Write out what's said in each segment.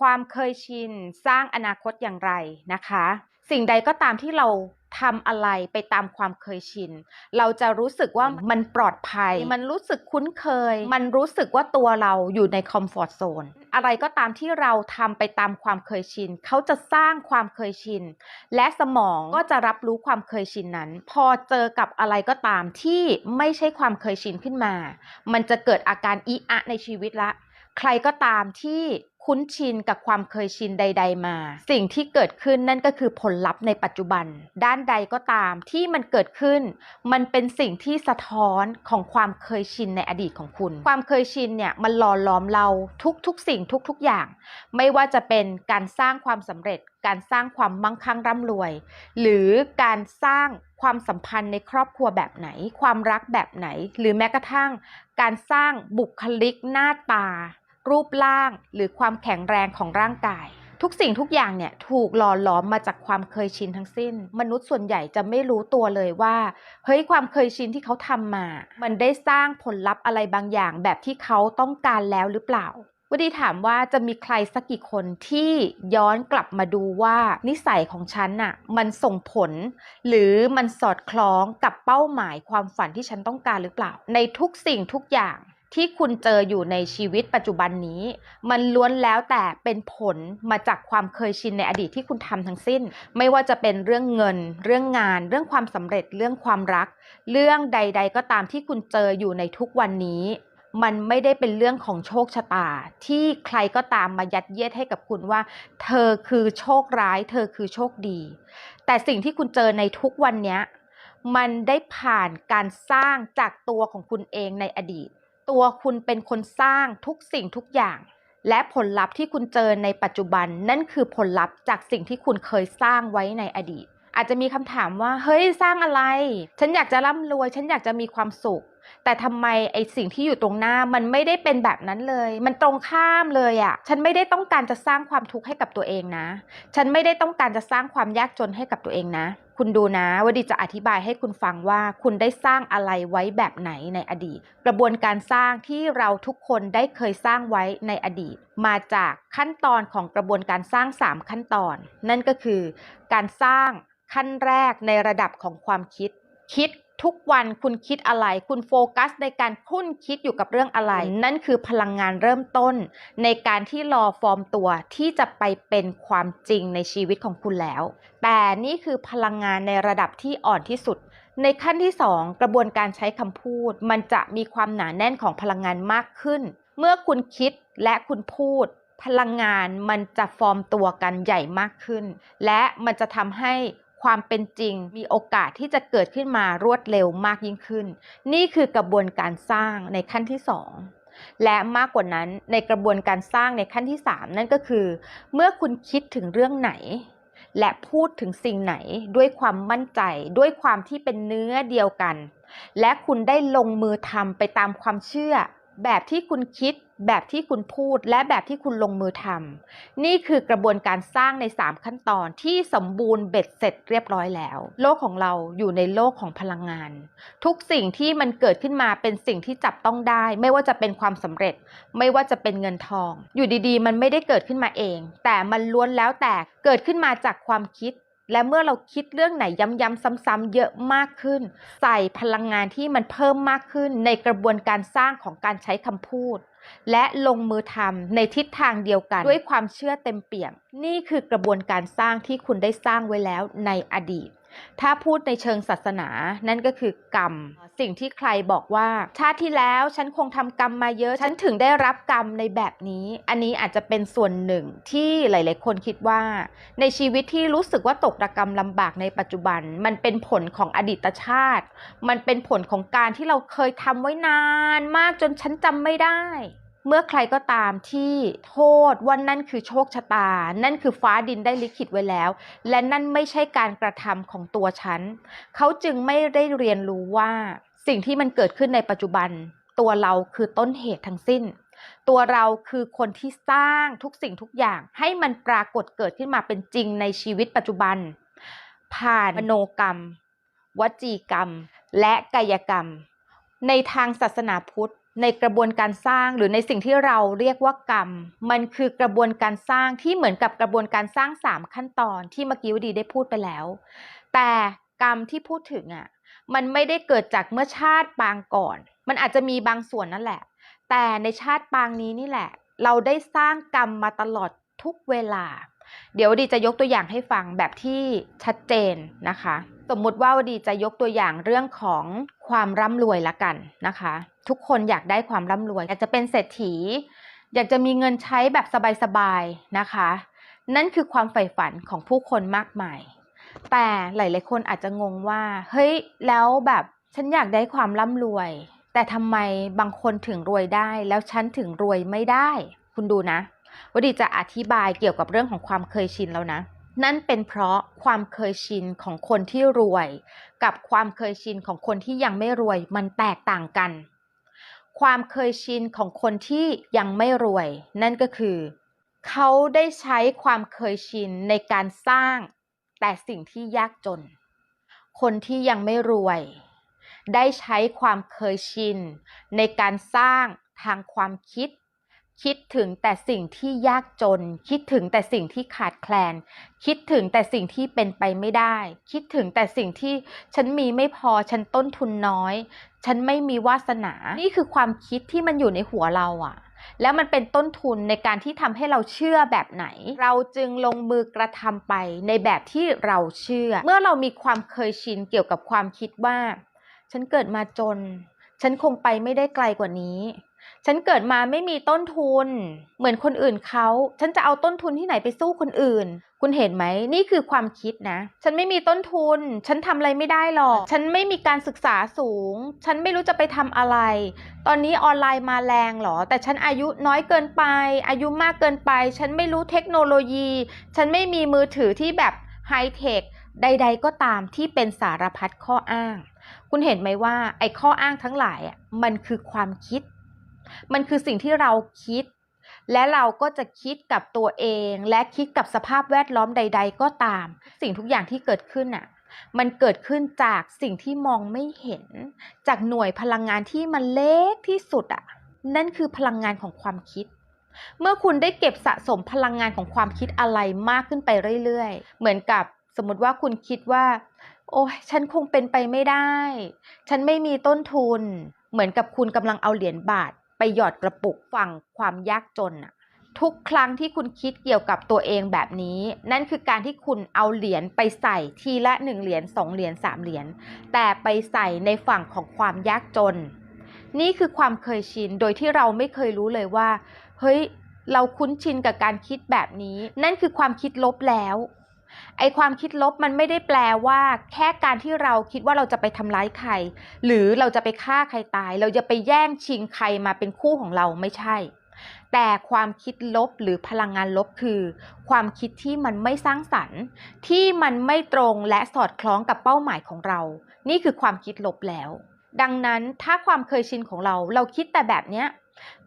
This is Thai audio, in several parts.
ความเคยชินสร้างอนาคตอย่างไรนะคะ สิ่งใดก็ตามที่เราทำอะไรไปตามความเคยชิน เราจะรู้สึกว่ามันปลอดภัย มันรู้สึกคุ้นเคย มันรู้สึกว่าตัวเราอยู่ในคอมฟอร์ทโซน อะไรก็ตามที่เราทำไปตามความเคยชิน เขาจะสร้างความเคยชิน และสมองก็จะรับรู้ความเคยชินนั้น พอเจอกับอะไรก็ตามที่ไม่ใช่ความเคยชินขึ้นมา มันจะเกิดอาการอีอะในชีวิตละ ใครก็ตามที่ คุ้นชินกับความเคยชินใด ๆ มา สิ่งที่เกิดขึ้นนั่นก็คือผลลัพธ์ในปัจจุบัน ด้านใดก็ตามที่มันเกิดขึ้น มันเป็นสิ่งที่สะท้อนของความเคยชินในอดีตของคุณ ความเคยชินเนี่ยมันหล่อหลอมเราทุกๆ สิ่งทุกๆอย่าง ไม่ว่าจะเป็นการสร้างความสำเร็จ การสร้างความมั่งคั่งร่ำรวย หรือการสร้างความสัมพันธ์ในครอบครัวแบบไหน ความรักแบบไหน หรือแม้กระทั่ง การสร้างบุคลิกหน้าตา รูปร่างหรือความแข็งแรงของร่างกาย ทุกสิ่งทุกอย่างเนี่ยถูกหล่อหลอมมาจากความเคยชินทั้งสิ้น มนุษย์ส่วนใหญ่จะไม่รู้ตัวเลยว่าเฮ้ยความเคยชินที่เขาทำมา มันได้สร้างผลลัพธ์อะไรบางอย่าง แบบที่เขาต้องการแล้วหรือเปล่าวันนี้ถามว่าจะมีใครสักกี่คนที่ย้อนกลับมาดูว่านิสัยของฉันน่ะมันส่งผล หรือมันสอดคล้องกับเป้าหมายความฝันที่ฉันต้องการหรือเปล่า ในทุกสิ่งทุกอย่าง ที่คุณเจออยู่ในชีวิตปัจจุบันนี้ มันล้วนแล้วแต่เป็นผลมาจากความเคยชินในอดีตที่คุณทำทั้งสิ้น ไม่ว่าจะเป็นเรื่องเงิน เรื่องงาน เรื่องความสำเร็จเรื่องความรัก เรื่องใด ๆ ก็ตามที่คุณเจออยู่ในทุกวันนี้ มันไม่ได้เป็นเรื่องของโชคชะตา ที่ใครก็ตามมายัดเยียดให้กับคุณว่า เธอคือโชคร้าย เธอคือโชคดี แต่สิ่งที่คุณเจอในทุกวันนี้มันได้ผ่านการสร้างจากตัวของคุณเองในอดีต ตัวคุณเป็นคนสร้างทุกสิ่งทุกอย่าง และผลลัพธ์ที่คุณเจอในปัจจุบัน นั่นคือผลลัพธ์จากสิ่งที่คุณเคยสร้างไว้ในอดีต อาจจะมีคำถามว่า เฮ้ยสร้างอะไร ฉันอยากจะร่ำรวย ฉันอยากจะมีความสุข แต่ทำไมไอสิ่งที่อยู่ตรงหน้ามันไม่ได้เป็นแบบนั้นเลย มันตรงข้ามเลยอะ่ะ ฉันไม่ได้ต้องการจะสร้างความทุกข์ให้กับตัวเองนะ ฉันไม่ได้ต้องการจะสร้างความยากจนให้กับตัวเองนะ คุณดูนะวดีจะอธิบายให้คุณฟังว่าคุณได้สร้างอะไรไว้แบบไหนในอดีต กระบวนการสร้างที่เราทุกคนได้เคยสร้างไว้ในอดีต มาจากขั้นตอนของกระบวนการสร้าง 3 ขั้นตอน นั่นก็คือ การสร้างขั้นแรกในระดับของความคิด คิด ทุกวันคุณคิดอะไร คุณโฟกัสในการคุ้นคิดอยู่กับเรื่องอะไร นั่นคือพลังงานเริ่มต้น ในการที่รอฟอร์มตัวที่จะไปเป็นความจริงในชีวิตของคุณแล้ว แต่นี่คือพลังงานในระดับที่อ่อนที่สุด ในขั้นที่ 2 กระบวนการใช้คำพูด มันจะมีความหนาแน่นของพลังงานมากขึ้น เมื่อคุณคิดและคุณพูด พลังงานมันจะฟอร์มตัวกันใหญ่มากขึ้น และมันจะทำให้ ความเป็นจริง มีโอกาสที่จะเกิดขึ้นมารวดเร็วมากยิ่งขึ้น นี่คือกระบวนการสร้างในขั้นที่ 2 และมากกว่านั้นในกระบวนการสร้างในขั้นที่ 3 นั่นก็คือ เมื่อคุณคิดถึงเรื่องไหน และพูดถึงสิ่งไหนด้วยความมั่นใจ ด้วยความที่เป็นเนื้อเดียวกัน และคุณได้ลงมือทำไปตามความเชื่อ แบบที่คุณคิด แบบที่คุณพูด และแบบที่คุณลงมือทำนี่คือกระบวนการสร้างใน 3 ขั้นตอนที่สมบูรณ์เบ็ดเสร็จเรียบร้อยแล้ว โลกของเราอยู่ในโลกของพลังงาน ทุกสิ่งที่มันเกิดขึ้นมาเป็นสิ่งที่จับต้องได้ ไม่ว่าจะเป็นความสำเร็จ ไม่ว่าจะเป็นเงินทอง อยู่ดีๆ มันไม่ได้เกิดขึ้นมาเอง แต่มันล้วนแล้วแต่เกิดขึ้นมาจากความคิด และเมื่อเราคิดเรื่องไหนย้ำๆซ้ำๆเยอะมากขึ้น ใส่พลังงานที่มันเพิ่มมากขึ้นในกระบวนการสร้างของการใช้คำพูด และลงมือทำในทิศทางเดียวกัน ด้วยความเชื่อเต็มเปี่ยม นี่คือกระบวนการสร้างที่คุณได้สร้างไว้แล้วในอดีต ถ้าพูดในเชิงศาสนา นั่นก็คือกรรม สิ่งที่ใครบอกว่าชาติที่แล้วฉันคงทำกรรมมาเยอะ ฉันถึงได้รับกรรมในแบบนี้ อันนี้อาจจะเป็นส่วนหนึ่งที่หลาย ๆ คนคิดว่า ในชีวิตที่รู้สึกว่าตกระกรรมลำบากในปัจจุบัน มันเป็นผลของอดีตชาติ มันเป็นผลของการที่เราเคยทำไว้นานมากจนฉันจำไม่ได้ เมื่อใครก็ตามที่โทษว่านั่นคือโชคชะตา นั่นคือฟ้าดินได้ลิขิตไว้แล้ว และนั่นไม่ใช่การกระทำของตัวฉัน เขาจึงไม่ได้เรียนรู้ว่า สิ่งที่มันเกิดขึ้นในปัจจุบัน ตัวเราคือต้นเหตุทั้งสิ้น ตัวเราคือคนที่สร้างทุกสิ่งทุกอย่าง ให้มันปรากฏเกิดขึ้นมาเป็นจริงในชีวิตปัจจุบัน ผ่านมโนกรรม วจีกรรม และกายกรรม ในทางศาสนาพุทธ ในกระบวนการสร้างหรือในสิ่งที่เราเรียกว่ากรรม มันคือกระบวนการสร้างที่เหมือนกับกระบวนการสร้างสามขั้นตอนที่เมื่อกี้วดีได้พูดไปแล้ว แต่กรรมที่พูดถึงอะมันไม่ได้เกิดจากเมื่อชาติปางก่อน มันอาจจะมีบางส่วนนั่นแหละ แต่ในชาติปางนี้นี่แหละ เราได้สร้างกรรมมาตลอดทุกเวลา เดี๋ยวดีจะยกตัวอย่างให้ฟังแบบที่ชัดเจนนะคะ สมมุติว่าวดีจะยกตัวอย่างเรื่องของความร่ำรวยละกันนะคะ ทุกคนอยากได้ความร่ำรวย อยากจะเป็นเศรษฐี อยากจะมีเงินใช้แบบสบายๆนะคะ นั่นคือความใฝ่ฝันของผู้คนมากมาย แต่หลายๆคนอาจจะงงว่า เฮ้ยแล้วแบบฉันอยากได้ความร่ำรวย แต่ทำไมบางคนถึงรวยได้ แล้วฉันถึงรวยไม่ได้ คุณดูนะ วดีจะอธิบายเกี่ยวกับเรื่องของความเคยชินแล้วนะ นั่นเป็นเพราะความเคยชินของคนที่รวย กับความเคยชินของคนที่ยังไม่รวยมันแตกต่างกัน ความเคยชินของคนที่ยังไม่รวย นั่นก็คือ เขาได้ใช้ความเคยชินในการสร้าง แต่สิ่งที่ยากจน คนที่ยังไม่รวย ได้ใช้ความเคยชินในการสร้างทางความคิด คิดถึงแต่สิ่งที่ยากจน คิดถึงแต่สิ่งที่ขาดแคลน คิดถึงแต่สิ่งที่เป็นไปไม่ได้ คิดถึงแต่สิ่งที่ฉันมีไม่พอฉันต้นทุนน้อย ฉันไม่มีวาสนา นี่คือความคิดที่มันอยู่ในหัวเราอะแล้วมันเป็นต้นทุนในการที่ทำให้เราเชื่อแบบไหน เราจึงลงมือกระทำไปในแบบที่เราเชื่อ เมื่อเรามีความเคยชินเกี่ยวกับความคิดว่า ฉันเกิดมาจน ฉันคงไปไม่ได้ไกลกว่านี้ ฉันเกิดมาไม่มีต้นทุน เหมือนคนอื่นเขา ฉันจะเอาต้นทุนที่ไหนไปสู้คนอื่น คุณเห็นไหม นี่คือความคิดนะ ฉันไม่มีต้นทุน ฉันทำอะไรไม่ได้หรอก ฉันไม่มีการศึกษาสูง ฉันไม่รู้จะไปทำอะไร ตอนนี้ออนไลน์มาแรงหรอ แต่ฉันอายุน้อยเกินไป อายุมากเกินไป ฉันไม่รู้เทคโนโลยี ฉันไม่มีมือถือที่แบบไฮเทคใด ๆ ก็ตามที่เป็นสารพัดข้ออ้าง คุณเห็นไหมว่าไอ้ข้ออ้างทั้งหลายอะมันคือความคิด มันคือสิ่งที่เราคิด และเราก็จะคิดกับตัวเอง และคิดกับสภาพแวดล้อมใด ๆ ก็ตาม สิ่งทุกอย่างที่เกิดขึ้นอะ มันเกิดขึ้นจากสิ่งที่มองไม่เห็น จากหน่วยพลังงานที่มันเล็กที่สุดอะ นั่นคือพลังงานของความคิดเมื่อคุณได้เก็บสะสมพลังงานของความคิดอะไรมากขึ้นไปเรื่อยๆ เหมือนกับสมมติว่าคุณคิดว่า โอ้ยฉันคงเป็นไปไม่ได้ ฉันไม่มีต้นทุน เหมือนกับคุณกำลังเอาเหรียญบาท ไปหยอดกระปุกฝั่งความยากจนอะทุกครั้งที่คุณคิดเกี่ยวกับตัวเองแบบนี้ นั่นคือการที่คุณเอาเหรียญไปใส่ทีละหนึ่งเหรียญสองเหรียญสามเหรียญแต่ไปใส่ในฝั่งของความยากจน นี่คือความเคยชินโดยที่เราไม่เคยรู้เลยว่า เฮ้ย เราคุ้นชินกับการคิดแบบนี้ นั่นคือความคิดลบแล้ว ไอความคิดลบมันไม่ได้แปลว่า แค่การที่เราคิดว่าเราจะไปทำร้ายใคร หรือเราจะไปฆ่าใครตาย เราจะไปแย่งชิงใครมาเป็นคู่ของเราไม่ใช่ แต่ความคิดลบหรือพลังงานลบคือ ความคิดที่มันไม่สร้างสรรค์ ที่มันไม่ตรงและสอดคล้องกับเป้าหมายของเรา นี่คือความคิดลบแล้ว ดังนั้นถ้าความเคยชินของเรา เราคิดแต่แบบเนี้ย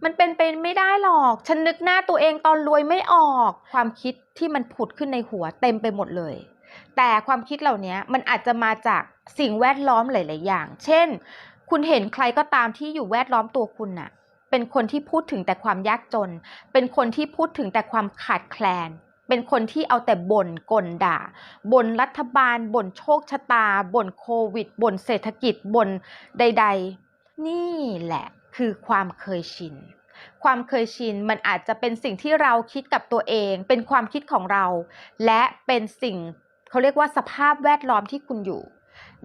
มันเป็นไปไม่ได้หรอก ฉันนึกหน้าตัวเองตอนรวยไม่ออก ความคิดที่มันผุดขึ้นในหัวเต็มไปหมดเลย แต่ความคิดเหล่านี้มันอาจจะมาจากสิ่งแวดล้อมหลาย ๆ อย่าง เช่น คุณเห็นใครก็ตามที่อยู่แวดล้อมตัวคุณน่ะ เป็นคนที่พูดถึงแต่ความยากจน เป็นคนที่พูดถึงแต่ความขาดแคลน เป็นคนที่เอาแต่บ่นกลด่า บ่นรัฐบาล บ่นโชคชะตา บ่นโควิด บ่นเศรษฐกิจ บ่นใด ๆ นี่แหละ คือความเคยชิน ความเคยชินมันอาจจะเป็นสิ่งที่เราคิดกับตัวเอง เป็นความคิดของเรา และเป็นสิ่งเขาเรียกว่าสภาพแวดล้อมที่คุณอยู่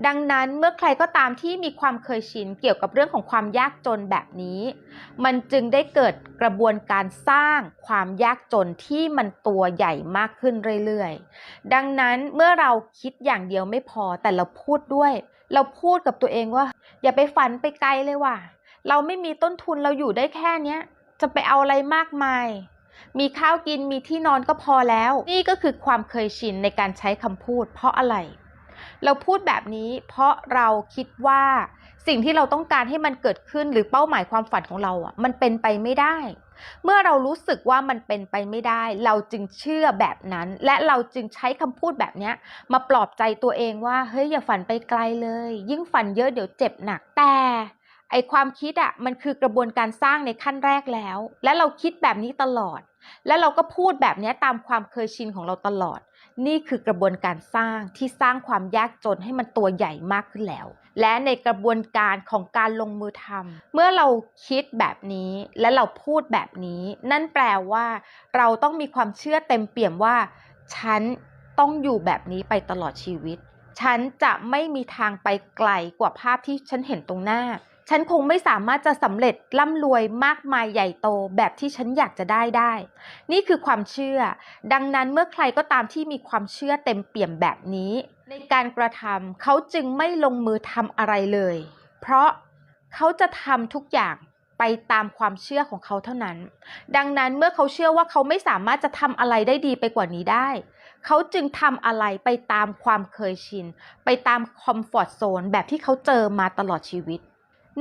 ดังนั้นเมื่อใครก็ตามที่มีความเคยชินเกี่ยวกับเรื่องของความยากจนแบบนี้ มันจึงได้เกิดกระบวนการสร้างความยากจนที่มันตัวใหญ่มากขึ้นเรื่อยๆ ดังนั้นเมื่อเราคิดอย่างเดียวไม่พอแต่เราพูดด้วย เราพูดกับตัวเองว่า อย่าไปฝันไปไกลเลยว่ะ เราไม่มีต้นทุนเราอยู่ได้แค่เนี้ย จะไปเอาอะไรมากมาย มีข้าวกินมีที่นอนก็พอแล้ว นี่ก็คือความเคยชินในการใช้คำพูด เพราะอะไร เราพูดแบบนี้ เพราะเราคิดว่าสิ่งที่เราต้องการให้มันเกิดขึ้นหรือเป้าหมายความฝันของเราอะ มันเป็นไปไม่ได้ เมื่อเรารู้สึกว่ามันเป็นไปไม่ได้ เราจึงเชื่อแบบนั้น และเราจึงใช้คำพูดแบบเนี้ยมาปลอบใจตัวเองว่าเฮ้ยอย่าฝันไปไกลเลย ยิ่งฝันเยอะเดี๋ยวเจ็บหนักแต่ ไอความคิดอะมันคือกระบวนการสร้างในขั้นแรกแล้ว และเราคิดแบบนี้ตลอด และเราก็พูดแบบนี้ตามความเคยชินของเราตลอด นี่คือกระบวนการสร้างที่สร้างความยากจนให้มันตัวใหญ่มากขึ้นแล้ว และในกระบวนการของการลงมือทำเมื่อเราคิดแบบนี้และเราพูดแบบนี้ นั่นแปลว่า เราต้องมีความเชื่อเต็มเปี่ยมว่า ฉันต้องอยู่แบบนี้ไปตลอดชีวิต ฉันจะไม่มีทางไปไกลกว่าภาพที่ฉันเห็นตรงหน้า ฉันคงไม่สามารถจะสำเร็จร่ำรวยมากมายใหญ่โตแบบที่ฉันอยากจะได้ได้ นี่คือความเชื่อ ดังนั้นเมื่อใครก็ตามที่มีความเชื่อเต็มเปี่ยมแบบนี้ ในการกระทำเขาจึงไม่ลงมือทำอะไรเลย เพราะเขาจะทำทุกอย่างไปตามความเชื่อของเขาเท่านั้น ดังนั้นเมื่อเขาเชื่อว่าเขาไม่สามารถจะทำอะไรได้ดีไปกว่านี้ได้ เขาจึงทำอะไรไปตามความเคยชิน ไปตามคอมฟอร์ทโซนแบบที่เขาเจอมาตลอดชีวิต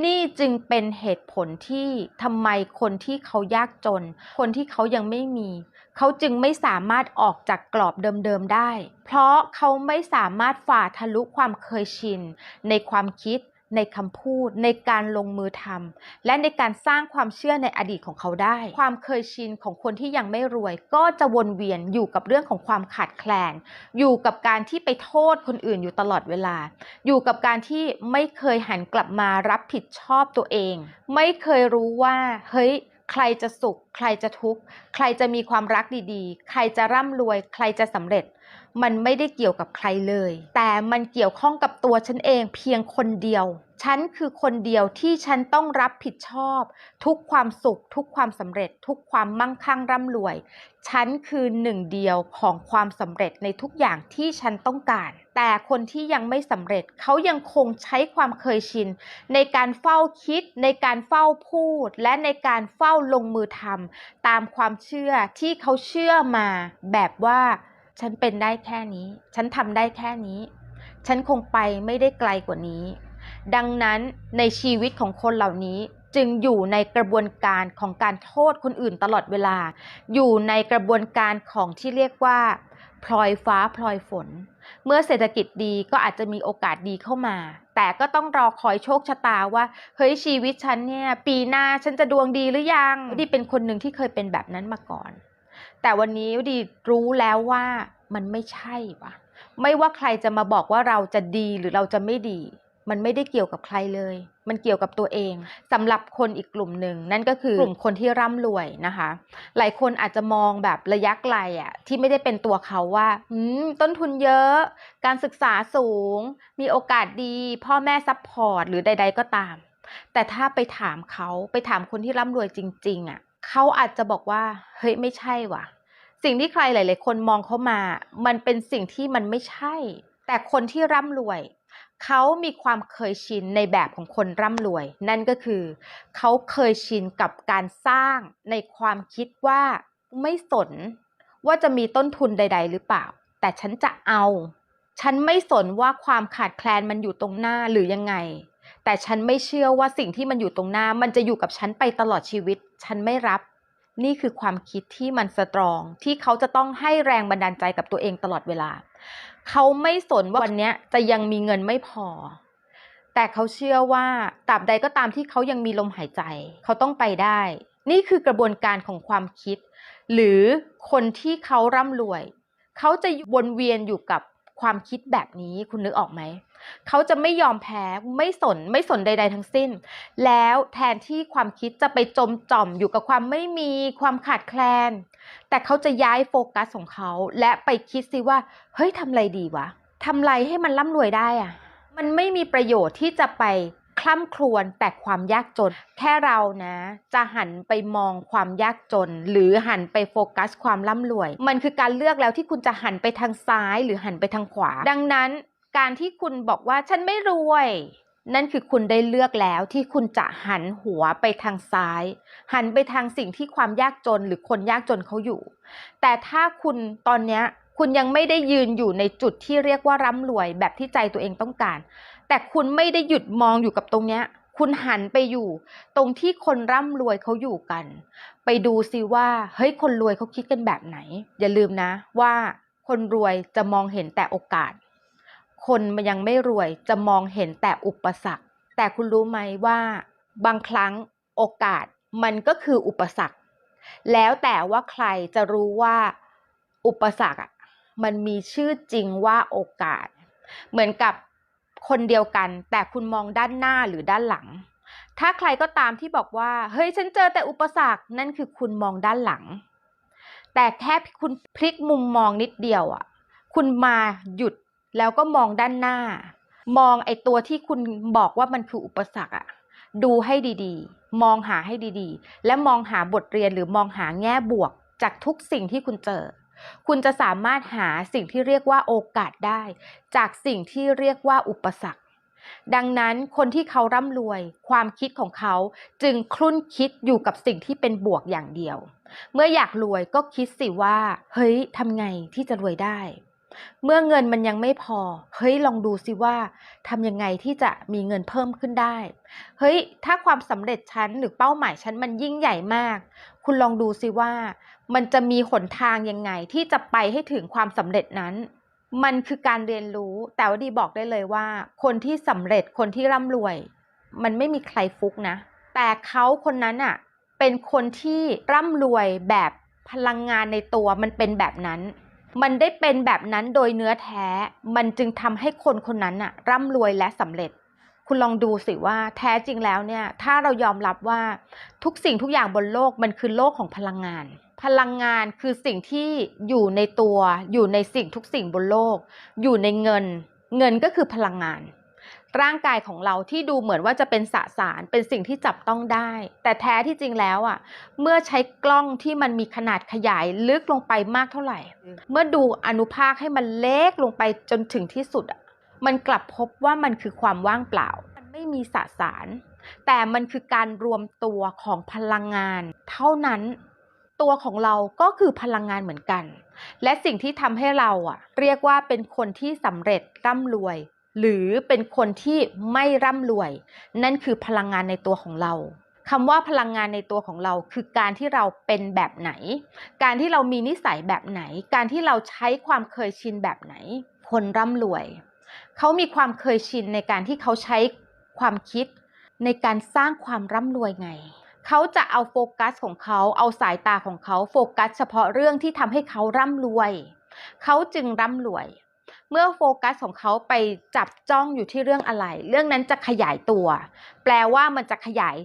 นี่จึงเป็นเหตุผลที่ทำไมคนที่เขายากจน คนที่เขายังไม่มี เขาจึงไม่สามารถออกจากกรอบเดิมๆได้ เพราะเขาไม่สามารถฝ่าทะลุความเคยชินในความคิด ในคำพูด ในการลงมือทำและในการสร้างความเชื่อในอดีตของเขาได้ ความเคยชินของคนที่ยังไม่รวย ก็จะวนเวียนอยู่กับเรื่องของความขาดแคลน อยู่กับการที่ไปโทษคนอื่นอยู่ตลอดเวลา อยู่กับการที่ไม่เคยหันกลับมารับผิดชอบตัวเอง ไม่เคยรู้ว่าเฮ้ยใครจะสุข ใครจะทุกข์ ใครจะมีความรักดีๆ ใครจะร่ำรวย ใครจะสำเร็จ มันไม่ได้เกี่ยวกับใครเลย แต่มันเกี่ยวข้องกับตัวฉันเองเพียงคนเดียว ฉันคือคนเดียวที่ฉันต้องรับผิดชอบ ทุกความสุข ทุกความสำเร็จ ทุกความมั่งคั่งร่ำรวย ฉันคือหนึ่งเดียวของความสำเร็จในทุกอย่างที่ฉันต้องการ แต่คนที่ยังไม่สำเร็จเขายังคงใช้ความเคยชิน ในการเฝ้าคิด ในการเฝ้าพูด และในการเฝ้าลงมือทำตามความเชื่อที่เขาเชื่อมาแบบว่า ฉันเป็นได้แค่นี้ ฉันทำได้แค่นี้ ฉันคงไปไม่ได้ไกลกว่านี้ ดังนั้นในชีวิตของคนเหล่านี้จึงอยู่ในกระบวนการของการโทษคนอื่นตลอดเวลา อยู่ในกระบวนการของที่เรียกว่าพลอยฟ้าพลอยฝน เมื่อเศรษฐกิจดีก็อาจจะมีโอกาสดีเข้ามา แต่ก็ต้องรอคอยโชคชะตาว่า เฮ้ยชีวิตฉันเนี่ย ปีหน้าฉันจะดวงดีหรือยังดีเป็นคนหนึ่งที่เคยเป็นแบบนั้นมาก่อน แต่วันนี้ดีรู้แล้วว่ามันไม่ใช่ว่ะ ไม่ว่าใครจะมาบอกว่าเราจะดีหรือเราจะไม่ดี มันไม่ได้เกี่ยวกับใครเลย มันเกี่ยวกับตัวเองสำหรับคนอีกกลุ่มหนึ่งนั่นก็คือกลุ่มคนที่ร่ำรวยนะคะ หลายคนอาจจะมองแบบระยะไกลอะที่ไม่ได้เป็นตัวเขาว่าอืมต้นทุนเยอะ การศึกษาสูง มีโอกาสดี พ่อแม่ซัพพอร์ตหรือใด ๆ ก็ตาม แต่ถ้าไปถามเขาไปถามคนที่ร่ำรวยจริง ๆอะ เขาอาจจะบอกว่า เฮ้ยไม่ใช่ว่ะ สิ่งที่ใครหลาย ๆ คนมองเขามา มันเป็นสิ่งที่มันไม่ใช่ แต่คนที่ร่ำรวยเขามีความเคยชินในแบบของคนร่ำรวย นั่นก็คือเขาเคยชินกับการสร้างในความคิดว่าไม่สนว่าจะมีต้นทุนใด ๆ หรือเปล่า แต่ฉันจะเอา ฉันไม่สนว่าความขาดแคลนมันอยู่ตรงหน้าหรือยังไง แต่ฉันไม่เชื่อว่าสิ่งที่มันอยู่ตรงหน้า มันจะอยู่กับฉันไปตลอดชีวิต ฉันไม่รับ นี่คือความคิดที่มันสตรอง ที่เขาจะต้องให้แรงบันดาลใจกับตัวเองตลอดเวลา เขาไม่สนว่าวันนี้จะยังมีเงินไม่พอ แต่เขาเชื่อว่าตราบใดก็ตามที่เขายังมีลมหายใจ เขาต้องไปได้ นี่คือกระบวนการของความคิด หรือคนที่เขาร่ำรวย เขาจะวนเวียนอยู่กับความคิดแบบนี้คุณนึกออกไหม เขาจะไม่ยอมแพ้ไม่สนไม่สนใด ๆ ทั้งสิ้น แล้วแทนที่ความคิดจะไปจมจ่อมอยู่กับความไม่มีความขาดแคลน แต่เขาจะย้ายโฟกัสของเขาและไปคิดสิว่า เฮ้ยทำอะไรดีวะทำอะไรให้มันร่ำรวยได้อะมันไม่มีประโยชน์ที่จะไปคล่ำครวญแต่ความยากจน แค่เรานะ จะหันไปมองความยากจน หรือหันไปโฟกัสความร่ำรวย มันคือการเลือกแล้วที่คุณจะหันไปทางซ้าย หรือหันไปทางขวา ดังนั้น การที่คุณบอกว่าฉันไม่รวย นั่นคือคุณได้เลือกแล้วที่คุณจะหันหัวไปทางซ้าย หันไปทางสิ่งที่ความยากจนหรือคนยากจนเขาอยู่ แต่ถ้าคุณตอนนี้คุณยังไม่ได้ยืนอยู่ในจุดที่เรียกว่าร่ำรวยแบบที่ใจตัวเองต้องการ แต่คุณไม่ได้หยุดมองอยู่กับตรงเนี้ยคุณหันไปอยู่ ตรงที่คนร่ำรวยเขาอยู่กัน ไปดูซิว่าเฮ้ยคนรวยเขาคิดกันแบบไหน อย่าลืมนะว่าคนรวยจะมองเห็นแต่โอกาส คนมันยังไม่รวยจะมองเห็นแต่อุปสรรค แต่คุณรู้ไหมว่า บางครั้งโอกาสมันก็คืออุปสรรค แล้วแต่ว่าใครจะรู้ว่าอุปสรรคมันมีชื่อจริงว่าโอกาส เหมือนกับคนเดียวกัน แต่คุณมองด้านหน้าหรือด้านหลัง ถ้าใครก็ตามที่บอกว่า เฮ้ยฉันเจอแต่อุปสรรคนั่นคือคุณมองด้านหลัง แต่แค่คุณพลิกมุมมองนิดเดียวอะ คุณมาหยุด แล้วก็มองด้านหน้า มองไอ้ตัวที่คุณบอกว่ามันคืออุปสรรคอะดูให้ดีๆ มองหาให้ดีๆ และมองหาบทเรียนหรือมองหาแง่บวกจากทุกสิ่งที่คุณเจอ คุณจะสามารถหาสิ่งที่เรียกว่าโอกาสได้ จากสิ่งที่เรียกว่าอุปสรรค ดังนั้นคนที่เขาร่ำรวย ความคิดของเขาจึงคลุ่นคิดอยู่กับสิ่งที่เป็นบวกอย่างเดียว เมื่ออยากรวยก็คิดสิว่า เฮ้ยทำไงที่จะรวยได้ เมื่อเงินมันยังไม่พอ เฮ้ยลองดูสิว่าทำยังไงที่จะมีเงินเพิ่มขึ้นได้ เฮ้ยถ้าความสำเร็จฉันหรือเป้าหมายฉันมันยิ่งใหญ่มาก คุณลองดูสิว่า มันจะมีหนทางยังไงที่จะไปให้ถึงความสำเร็จนั้น มันคือการเรียนรู้ แต่ว่าดีบอกได้เลยว่า คนที่สำเร็จคนที่ร่ำรวย มันไม่มีใครฟุกนะ แต่เขาคนนั้นอะเป็นคนที่ร่ำรวยแบบพลังงานในตัวมันเป็นแบบนั้น มันได้เป็นแบบนั้นโดยเนื้อแท้ มันจึงทำให้คนคนนั้นน่ะร่ำรวยและสำเร็จ คุณลองดูสิว่าแท้จริงแล้วเนี่ย ถ้าเรายอมรับว่าทุกสิ่งทุกอย่างบนโลกมันคือโลกของพลังงาน พลังงานคือสิ่งที่อยู่ในตัว อยู่ในสิ่งทุกสิ่งบนโลก อยู่ในเงิน เงินก็คือพลังงาน ร่างกายของเราที่ดูเหมือนว่าจะเป็นสสารเป็นสิ่งที่จับต้องได้ แต่แท้ที่จริงแล้วอะเมื่อใช้กล้องที่มันมีขนาดขยายลึกลงไปมากเท่าไหร่ เมื่อดูอนุภาคให้มันเล็กลงไปจนถึงที่สุดอะมันกลับพบว่ามันคือความว่างเปล่า มันไม่มีสสาร แต่มันคือการรวมตัวของพลังงาน เท่านั้นตัวของเราก็คือพลังงานเหมือนกัน และสิ่งที่ทำให้เราอะเรียกว่าเป็นคนที่สำเร็จร่ำรวย หรือเป็นคนที่ไม่ร่ำรวย นั่นคือพลังงานในตัวของเราคำว่าพลังงานในตัวของเราคือการที่เราเป็นแบบไหน การที่เรามีนิสัยแบบไหน การที่เราใช้ความเคยชินแบบไหน คนร่ำรวย เขามีความเคยชินในการที่เขาใช้ความคิด ในการสร้างความร่ำรวยไง เขาจะเอาโฟกัสของเขา เอาสายตาของเขาโฟกัสเฉพาะเรื่องที่ทำให้เขาร่ำรวย เขาจึงร่ำรวย เมื่อโฟกัสของเขาไปจับจ้องอยู่ที่เรื่องอะไร เรื่องนั้นจะขยายตัว แปลว่ามันจะขยาย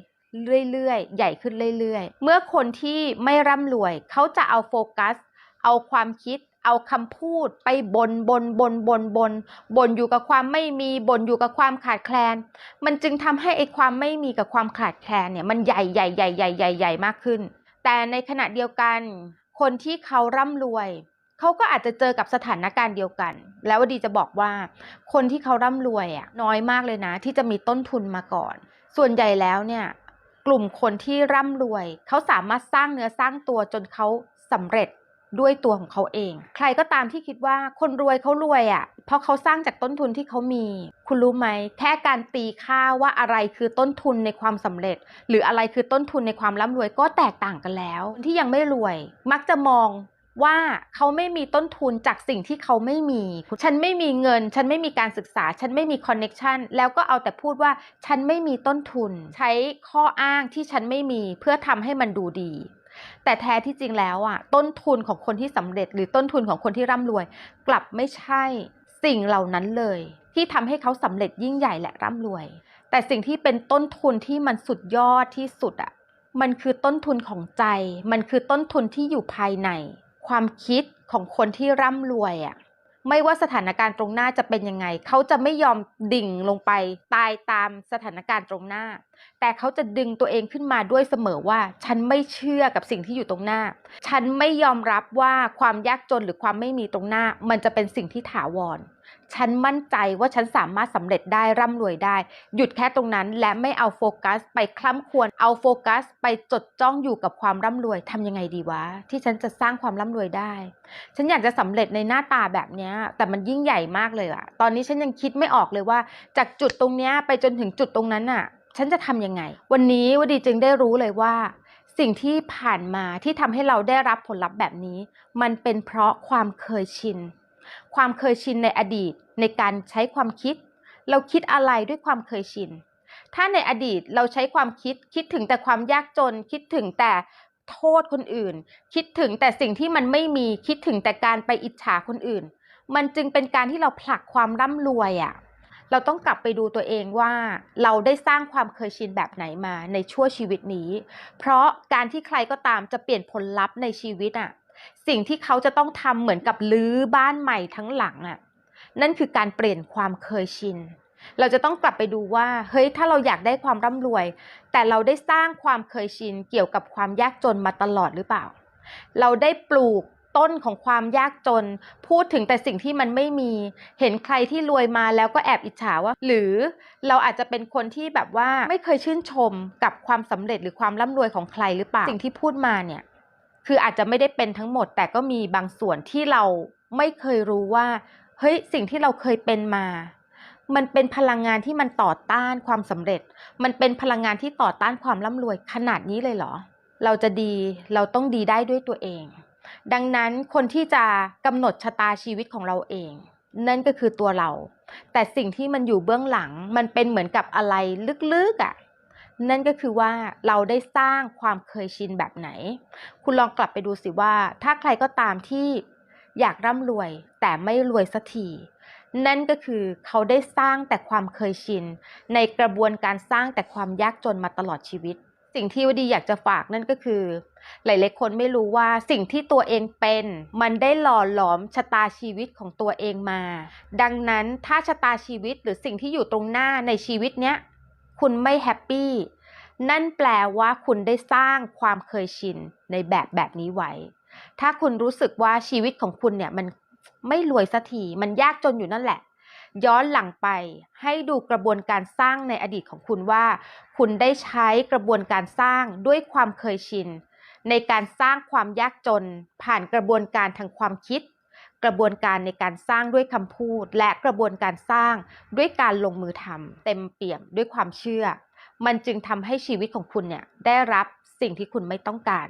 เรื่อยๆ ใหญ่ขึ้นเรื่อยๆ เมื่อคนที่ไม่ร่ำรวย เขาจะเอาโฟกัส เอาความคิด เอาคำพูดไปบนบนบนบนบนบนอยู่กับความไม่มีบนอยู่กับความขาดแคลน มันจึงทำให้ไอ้ความไม่มีกับความขาดแคลนเนี่ยมันใหญ่ใหญ่ใหญ่ใหญ่ใหญ่ใหญ่มากขึ้น แต่ในขณะเดียวกัน คนที่เขาร่ำรวย เขาก็อาจจะเจอกับสถานการณ์เดียวกัน แล้วดีจะบอกว่า คนที่เขาร่ำรวยอะน้อยมากเลยนะ ที่จะมีต้นทุนมาก่อน ส่วนใหญ่แล้วเนี่ย กลุ่มคนที่ร่ำรวย เขาสามารถสร้างเนื้อสร้างตัวจนเขาสำเร็จด้วยตัวของเขาเอง ใครก็ตามที่คิดว่าคนรวยเขารวยอะ่ะ เพราะเขาสร้างจากต้นทุนที่เขามี คุณรู้ไหม แค่การตีค่าว่าอะไรคือต้นทุนในความสำเร็จ หรืออะไรคือต้นทุนในความร่ำรวยก็แตกต่างกันแล้วคนที่ยังไม่รวย มักจะมอง ว่าเขาไม่มีต้นทุนจากสิ่งที่เขาไม่มี ฉันไม่มีเงิน ฉันไม่มีการศึกษา ฉันไม่มีคอนเน็ชันแล้วก็เอาแต่พูดว่าฉันไม่มีต้นทุน ใช้ข้ออ้างที่ฉันไม่มีเพื่อทำให้มันดูดี แต่แท้ที่จริงแล้วอะต้นทุนของคนที่สำเร็จ หรือต้นทุนของคนที่ร่ำรวย กลับไม่ใช่สิ่งเหล่านั้นเลย ที่ทำให้เขาสำเร็จยิ่งใหญ่และร่ำรวย แต่สิ่งที่เป็นต้นทุนที่มันสุดยอดที่สุดอะมันคือต้นทุนของใจ มันคือต้นทุนที่อยู่ภายใน ความคิดของคนที่ร่ำรวยอะไม่ว่าสถานการณ์ตรงหน้าจะเป็นยังไง เขาจะไม่ยอมดิ่งลงไปตายตามสถานการณ์ตรงหน้า แต่เขาจะดึงตัวเองขึ้นมาด้วยเสมอว่า ฉันไม่เชื่อกับสิ่งที่อยู่ตรงหน้า ฉันไม่ยอมรับว่าความยากจนหรือความไม่มีตรงหน้า มันจะเป็นสิ่งที่ถาวร ฉันมั่นใจว่าฉันสามารถสำเร็จได้ร่ำรวยได้ หยุดแค่ตรงนั้นและไม่เอาโฟกัส ไปคล่ำควรเอาโฟกัส ไปจดจ้องอยู่กับความร่ำรวยทำยังไงดีวะ ที่ฉันจะสร้างความร่ำรวยได้ ฉันอยากจะสำเร็จในหน้าตาแบบนี้แต่มันยิ่งใหญ่มากเลยอะตอนนี้ฉันยังคิดไม่ออกเลยว่า จากจุดตรงนี้ไปจนถึงจุดตรงนั้นอะฉันจะทำยังไง วันนี้วดีจึงได้รู้เลยว่าสิ่งที่ผ่านมาที่ทำให้เราได้รับผลลัพธ์แบบนี้ มันเป็นเพราะความเคยชิน ความเคยชินในอดีตในการใช้ความคิด เราคิดอะไรด้วยความเคยชิน ถ้าในอดีตเราใช้ความคิดคิดถึงแต่ความยากจน คิดถึงแต่โทษคนอื่น คิดถึงแต่สิ่งที่มันไม่มีคิดถึงแต่การไปอิจฉาคนอื่น มันจึงเป็นการที่เราผลักความร่ำรวยอะ่ะเราต้องกลับไปดูตัวเองว่าเราได้สร้างความเคยชินแบบไหนมาในชั่วชีวิตนี้ เพราะการที่ใครก็ตามจะเปลี่ยนผลลัพธ์ในชีวิตอะ่ะ สิ่งที่เขาจะต้องทำเหมือนกับลื้อบ้านใหม่ทั้งหลังอะ่ะนั่นคือการเปลี่ยนความเคยชิน เราจะต้องกลับไปดูว่า เฮ้ย ถ้าเราอยากได้ความร่ำรวย แต่เราได้สร้างความเคยชินเกี่ยวกับความยากจนมาตลอดหรือเปล่า เราได้ปลูกต้นของความยากจน พูดถึงแต่สิ่งที่มันไม่มี เห็นใครที่รวยมาแล้วก็แอบอิจฉาว่า หรือเราอาจจะเป็นคนที่แบบว่าไม่เคยชื่นชมกับความสำเร็จหรือความร่ำรวยของใครหรือเปล่า สิ่งที่พูดมาเนี่ย คืออาจจะไม่ได้เป็นทั้งหมด แต่ก็มีบางส่วนที่เราไม่เคยรู้ว่า เฮ้ยสิ่งที่เราเคยเป็นมา มันเป็นพลังงานที่มันต่อต้านความสำเร็จ มันเป็นพลังงานที่ต่อต้านความร่ำรวยขนาดนี้เลยเหรอ เราจะดีเราต้องดีได้ด้วยตัวเอง ดังนั้นคนที่จะกำหนดชะตาชีวิตของเราเอง นั่นก็คือตัวเรา แต่สิ่งที่มันอยู่เบื้องหลังมันเป็นเหมือนกับอะไรลึกๆอะ่ะ นั่นก็คือว่าเราได้สร้างความเคยชินแบบไหน คุณลองกลับไปดูสิว่า ถ้าใครก็ตามที่อยากร่ำรวย แต่ไม่รวยสักทีนั่นก็คือเขาได้สร้างแต่ความเคยชิน ในกระบวนการสร้างแต่ความยากจนมาตลอดชีวิต สิ่งที่วดีอยากจะฝากนั่นก็คือ หลายๆคนไม่รู้ว่าสิ่งที่ตัวเองเป็น มันได้หล่อหลอมชะตาชีวิตของตัวเองมา ดังนั้นถ้าชะตาชีวิตหรือสิ่งที่อยู่ตรงหน้าในชีวิตเนี้ย คุณไม่แฮปปี้ นั่นแปลว่าคุณได้สร้างความเคยชินในแบบแบบนี้ไว้ ถ้าคุณรู้สึกว่าชีวิตของคุณเนี่ยมันไม่รวยสักที มันยากจนอยู่นั่นแหละ ย้อนหลังไปให้ดูกระบวนการสร้างในอดีตของคุณว่า คุณได้ใช้กระบวนการสร้างด้วยความเคยชิน ในการสร้างความยากจน ผ่านกระบวนการทางความคิด กระบวนการในการสร้างด้วยคำพูด และกระบวนการสร้างด้วยการลงมือทำเต็มเปี่ยมด้วยความเชื่อ มันจึงทำให้ชีวิตของคุณเนี่ยได้รับสิ่งที่คุณไม่ต้องการ